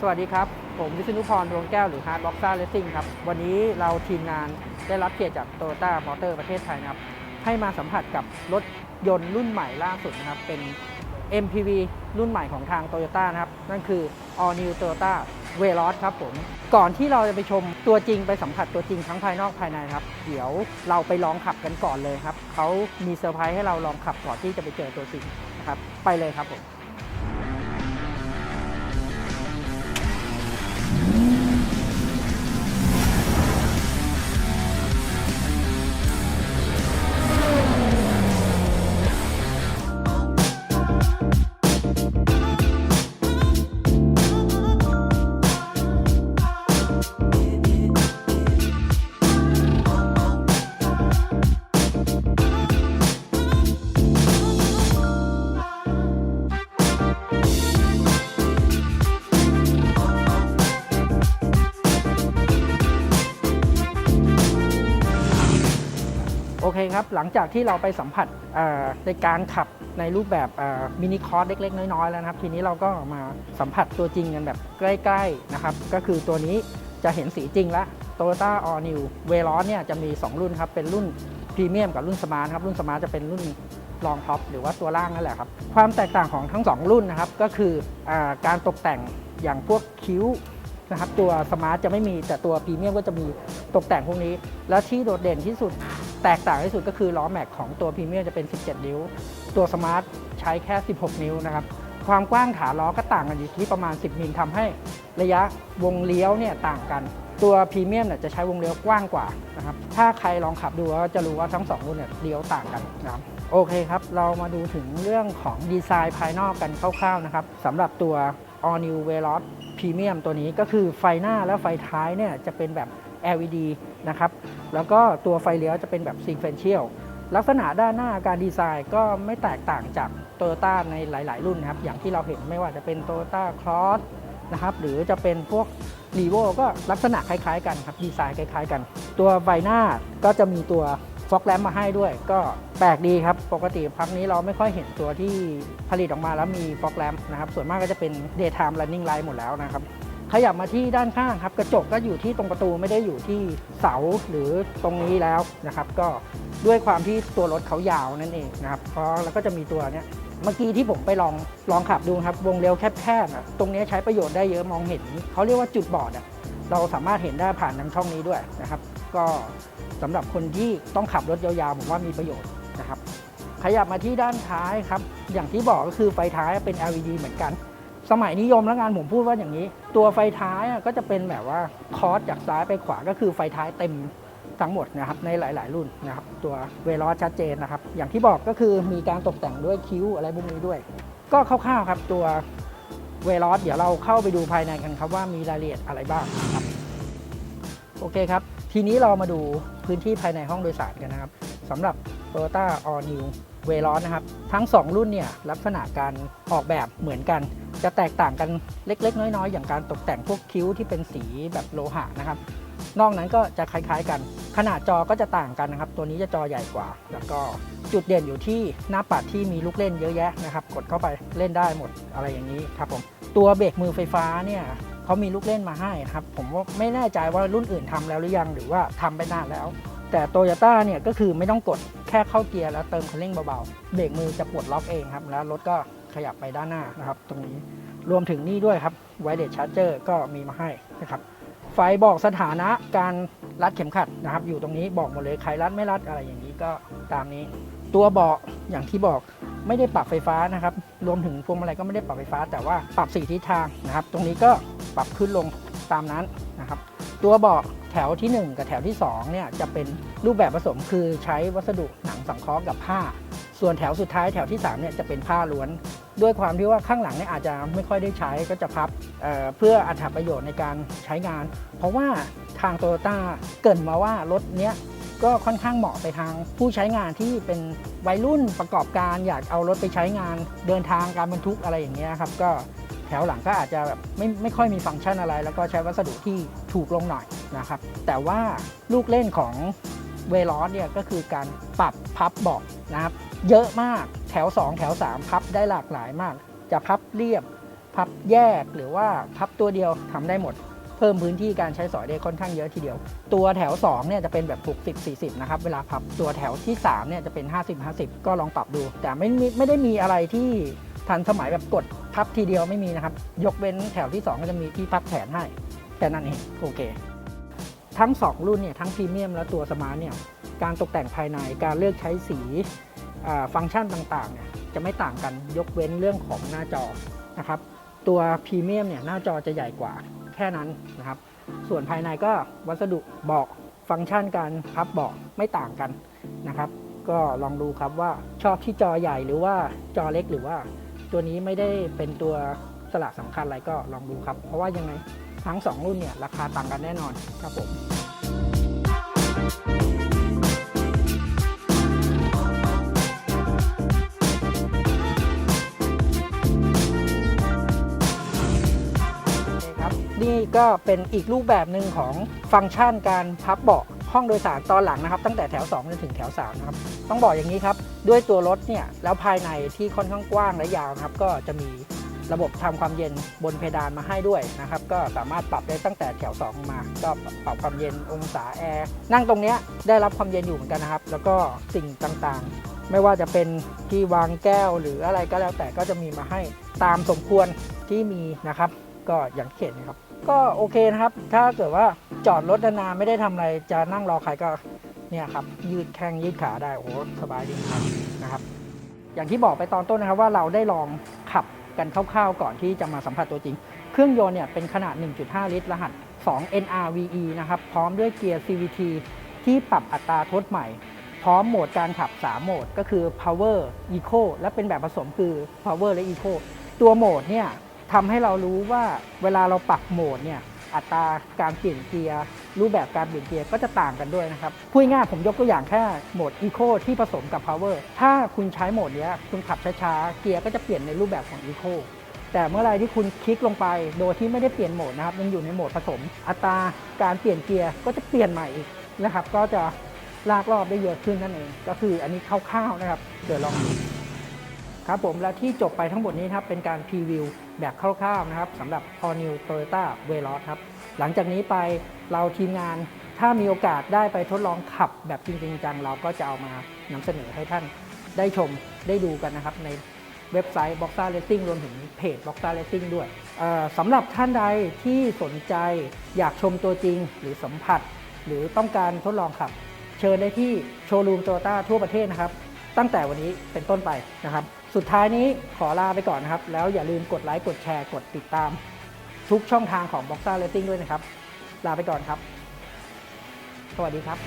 สวัสดีครับ ผมวิษณุพรดวงแก้วหรือ Hard Boxer Racing ครับ วันนี้เราทีมงานได้รับเกียรติจาก Toyota Motor ประเทศไทยนะครับ ให้มาสัมผัสกับรถยนต์รุ่นใหม่ล่าสุดนะครับ เป็น MPV รุ่นใหม่ของทาง Toyota นะครับ นั่นคือ All New Toyota Veloz ครับผม ก่อนที่เราจะไปชมตัวจริงไปสัมผัสตัวจริงทั้งภายนอกภายในครับ เดี๋ยวเราไปลองขับกันก่อนเลยครับเขามีเซอร์ไพรส์ให้เราลองขับก่อนที่จะไปเจอตัวจริงนะครับ ไปเลยครับผม โอเคครับ หลังจากที่เราไปสัมผัสในการขับในรูปแบบมินิคอร์สเล็ก ๆ น้อย ๆ แล้วนะครับ ทีนี้เราก็มาสัมผัสตัวจริงกันแบบใกล้ ๆ นะครับ ก็คือตัวนี้ จะเห็นสีจริงแล้ว Toyota All New Veloz เนี่ยจะมี 2 รุ่นครับ เป็นรุ่นพรีเมียมกับรุ่นสมาร์ทครับ รุ่นสมาร์ทจะเป็นรุ่นรองท็อปหรือว่าตัวล่างนั่นแหละครับ ความแตกต่างของทั้ง 2 รุ่นนะครับ ก็คืออการตกแต่งอย่างพวกคิ้วนะครับ ตัวสมาร์ทจะไม่มีแต่ตัวพรีเมียมก็จะมีตกแต่งพวกนี้ แล้วที่โดดเด่นที่สุดแตกต่างที่สุดก็คือล้อแม็กของตัวพรีเมียมจะเป็น 17 นิ้ว ตัวสมาร์ทใช้แค่ 16 นิ้วนะครับ ความกว้างขาล้อก็ต่างกันอยู่ที่ประมาณ 10 มิลทำให้ระยะวงเลี้ยวเนี่ยต่างกัน ตัวพรีเมียมเนี่ยจะใช้วงเลี้ยวกว้างกว่านะครับถ้าใครลองขับดูก็จะรู้ว่าทั้งสองรุ่นเนี่ยเลี้ยวต่างกันนะครับโอเคครับ เรามาดูถึงเรื่องของดีไซน์ภายนอกกันคร่าวๆนะครับสำหรับตัว All New Veloz Premium ตัวนี้ก็คือไฟหน้าและไฟท้ายเนี่ยจะเป็นแบบ LED นะครับ แล้วก็ตัวไฟเลี้ยวจะเป็นแบบ Sequential ลักษณะด้านหน้าการดีไซน์ก็ไม่แตกต่างจาก Toyota ในหลาย ๆ รุ่นนะครับ อย่างที่เราเห็นไม่ว่าจะเป็น Toyota Cross นะครับ หรือจะเป็นพวก r e v o ก็ลักษณะคล้าย ๆ กันครับ ดีไซน์คล้าย ๆ กัน ตัวไฟหน้าก็จะมีตัวฟอกแลมมาให้ด้วย ก็แปลกดีครับ ปกติพักนี้เราไม่ค่อยเห็นตัวที่ผลิตออกมาแล้วมีฟอกแลมนะครับ ส่วนมากก็จะเป็น daytime running light หมดแล้วนะครับ ขยับมาที่ด้านข้างครับ กระจกก็อยู่ที่ตรงประตูไม่ได้อยู่ที่เสาหรือตรงนี้แล้วนะครับ ก็ด้วยความที่ตัวรถเขายาวนั่นเองนะครับเพราะแล้วก็จะมีตัวเนี้ยเมื่อกี้ที่ผมไปลองลองขับดูครับ วงเลี้ยวแคบๆอะตรงนี้ใช้ประโยชน์ได้เยอะมองเห็นเขาเรียกว่าจุดบอดอะเราสามารถเห็นได้ผ่านทางช่องนี้ด้วยนะครับ ก็สำหรับคนที่ต้องขับรถยาวๆผมว่ามีประโยชน์นะครับ ขยับมาที่ด้านท้ายครับ อย่างที่บอกก็คือไฟท้ายเป็น LED เหมือนกัน สมัยนิยมแล้วงานผมพูดว่าอย่างนี้ ตัวไฟท้ายก็จะเป็นแบบว่าคอสจากซ้ายไปขวาก็คือไฟท้ายเต็มทั้งหมดนะครับในหลาย ๆ รุ่นนะครับตัวเวลอชัดเจนนะครับ อย่างที่บอกก็คือมีการตกแต่งด้วยคิ้วอะไรพวกนี้ด้วย ก็คร่าวๆครับตัวเวลอสเดี๋ยวเราเข้าไปดูภายในกันครับว่ามีรายละเอียดอะไรบ้างครับโอเคครับ ทีนี้เรามาดูพื้นที่ภายในห้องโดยสารกันนะครับสำหรับ Toyota All New v e l o z นะครับ ทั้ง 2 รุ่นเนี่ยลักษณะการออกแบบเหมือนกัน จะแตกต่างกันเล็ก ๆ น้อย ๆ อย่างการตกแต่งพวกคิ้วที่เป็นสีแบบโลหะนะครับ นอกนั้นก็จะคล้าย ๆ กัน ขนาดจอก็จะต่างกันนะครับ ตัวนี้จะจอใหญ่กว่า แล้วก็จุดเด่นอยู่ที่หน้าปัดที่มีลูกเล่นเยอะแยะนะครับ กดเข้าไปเล่นได้หมดอะไรอย่างนี้ครับผมตัวเบรกมือไฟฟ้าเนี่ยเขามีลูกเล่นมาให้ครับ ผมว่าไม่แน่ใจว่ารุ่นอื่นทำแล้วหรือยัง หรือว่าทำไปนานแล้ว แต่โตโยต้าเนี่ยก็คือไม่ต้องกด ค่เข้าเกียร์แล้วเติมคันเร่งเบาๆ เบรกมือจะปลดล็อกเองครับ แล้วรถก็ขยับไปด้านหน้านะครับ ตรงนี้ รวมถึงนี่ด้วยครับไวเด c ชาร์เจอร์ก็มีมาให้นะครับ ไฟบอกสถานะการรัดเข็มขัดนะครับ อยู่ตรงนี้บอกหมดเลย ใครรัดไม่รัดอะไรอย่างนี้ก็ตามนี้ ตัวเบาะอย่างที่บอกไม่ได้ปรับไฟฟ้านะครับ รวมถึงพวงมาลัยก็ไม่ได้ปรับไฟฟ้า แต่ว่าปรับสี่ทิศทางนะครับ ตรงนี้ก็ปรับขึ้นลงตามนั้นนะครับ ตัวเบาะ ถวที่ 1 กับแถวที่2เนี่ยจะเป็นรูปแบบผสมคือใช้วัสดุหนังสังเคราะห์กับผ้า ส่วนแถวสุดท้ายแถวที่3เนี่ยจะเป็นผ้าล้วน ด้วยความที่ว่าข้างหลังเนี่ยอาจจะไม่ค่อยได้ใช้ก็จะพับเเพื่ออัตประโยชน์ในการใช้งาน เพราะว่าทางโตโยต้าเกินมาว่ารถเนี้ยก็ค่อนข้างเหมาะไปทางผู้ใช้งานที่เป็นวัยรุ่นประกอบการอยากเอารถไปใช้งานเดินทางการบรรทุกอะไรอย่างเงี้ยครับก็แถวหลังก็อาจจะแบบไม่ไม่ค่อยมีฟังก์ชันอะไร แล้วก็ใช้วัสดุที่ถูกลงหน่อย นะครับ แต่ว่าลูกเล่นของเวลอสเนี่ยก็คือการปรับพับเบาะนะครับ เยอะมากแถว 2 แถว 3 พับได้หลากหลายมาก จะพับเรียบ พับแยกหรือว่าพับตัวเดียวทำได้หมด เพิ่มพื้นที่การใช้สอยได้ค่อนข้างเยอะทีเดียว ตัวแถว2เนี่ยจะเป็นแบบ 60 40 นะครับ เวลาพับตัวแถวที่3เนี่ยจะเป็น 50 50 ก็ลองปรับดู แต่ไม่ไม่ได้มีอะไรที่ทันสมัยแบบกดพับทีเดียวไม่มีนะครับ ยกเว้นแถวที่ 2 ก็จะมีที่พับแขนให้แค่นั้นเองโอเค ทั้ง 2 รุ่นเนี่ยทั้งพรีเมียมและตัวสมาร์ทเนี่ยการตกแต่งภายในการเลือกใช้สีฟังก์ชันต่างๆเนี่ยจะไม่ต่างกันยกเว้นเรื่องของหน้าจอนะครับตัวพรีเมียมเนี่ยหน้าจอจะใหญ่กว่าแค่นั้นนะครับส่วนภายในก็วัสดุเบาะฟังก์ชันการพับเบาะไม่ต่างกันนะครับ ก็ลองดูครับว่าชอบที่จอใหญ่หรือว่าจอเล็กหรือว่า ตัวนี้ไม่ได้เป็นตัวสลักสำคัญอะไรก็ลองดูครับ เพราะว่ายังไง ทั้ง 2 รุ่นเนี่ยราคาต่างกันแน่นอนครับผมโอเคครับนี่ก็เป็นอีกรูปแบบหนึ่งของฟังก์ชันการพับเบาะห้องโดยสารตอนหลังนะครับ ตั้งแต่แถว2จนถึงแถว3นะครับต้องบอกอย่างนี้ครับ ด้วยตัวรถเนี่ยแล้วภายในที่ค่อนข้างกว้างและยาวครับ ก็จะมี ระบบทำความเย็นบนเพดานมาให้ด้วยนะครับ ก็สามารถปรับได้ตั้งแต่แถว2มา ก็ปรับความเย็นองศาแอร์นั่งตรงเนี้ยได้รับความเย็นอยู่เหมือนกันนะครับ แล้วก็สิ่งต่างๆ ไม่ว่าจะเป็นที่วางแก้วหรืออะไรก็แล้วแต่ก็จะมีมาให้ตามสมควรที่มีนะครับ ก็อย่างที่เห็นนะครับ ก็โอเคนะครับ ถ้าเกิดว่าจอดรถนานๆไม่ได้ทำอะไรจะนั่งรอใครก็เนี่ยครับยืดแข้งยืดขาได้โอ้สบายดีครับนะครับ อย่างที่บอกไปตอนต้นนะครับว่าเราได้ลองขับ กันคร่าวๆก่อนที่จะมาสัมผัสตัวจริง เครื่องยนต์เนี่ยเป็นขนาด 1.5 ลิตร รหัส 2 NRVE นะครับ พร้อมด้วยเกียร์ CVT ที่ปรับอัตราทดใหม่ พร้อมโหมดการขับ 3 โหมดก็คือ Power Eco และเป็นแบบผสมคือ Power และ Eco ตัวโหมดเนี่ยทำให้เรารู้ว่าเวลาเราปรับโหมดเนี่ย อัตราการเปลี่ยนเกียร์รูปแบบการเปลี่ยนเกียร์ก็จะต่างกันด้วยนะครับพูดง่ายผมยกตัวอย่างแค่โหมด Eco ที่ผสมกับ Power ถ้าคุณใช้โหมดนี้คุณขับช้าๆเกียร์ก็จะเปลี่ยนในรูปแบบของ Eco แต่เมื่อไรที่คุณคลิกลงไปโดยที่ไม่ได้เปลี่ยนโหมดนะครับยังอยู่ในโหมดผสม อัตราการเปลี่ยนเกียร์ก็จะเปลี่ยนใหม่อีกนะครับ ก็จะลากรอบได้เยอะขึ้นนั่นเอง ก็คืออันนี้คร่าวๆนะครับ เดี๋ยวลองดูครับผมและที่จบไปทั้งหมดนี้ครับเป็นการพรีวิว แบบคร่าวๆนะครับสำหรับ All New Toyota Veloz ครับ หลังจากนี้ไปเราทีมงานถ้ามีโอกาสได้ไปทดลองขับแบบจริงๆจังเราก็จะเอามานำเสนอให้ท่านได้ชมได้ดูกันนะครับ ในเว็บไซต์ Boxa Racing รวมถึงเพจ Boxa Racing ด้วยเอ่อสำหรับท่านใดที่สนใจอยากชมตัวจริงหรือสัมผัส หรือต้องการทดลองขับ เชิญได้ที่โชว์รูมโตโยต้าทั่วประเทศนะครับ ตั้งแต่วันนี้เป็นต้นไปนะครับ สุดท้ายนี้ขอลาไปก่อนนะครับ แล้วอย่าลืมกดไลค์กดแชร์กดติดตาม ทุกช่องทางของ Boxer Rating ด้วยนะครับ ลาไปก่อนครับ สวัสดีครับ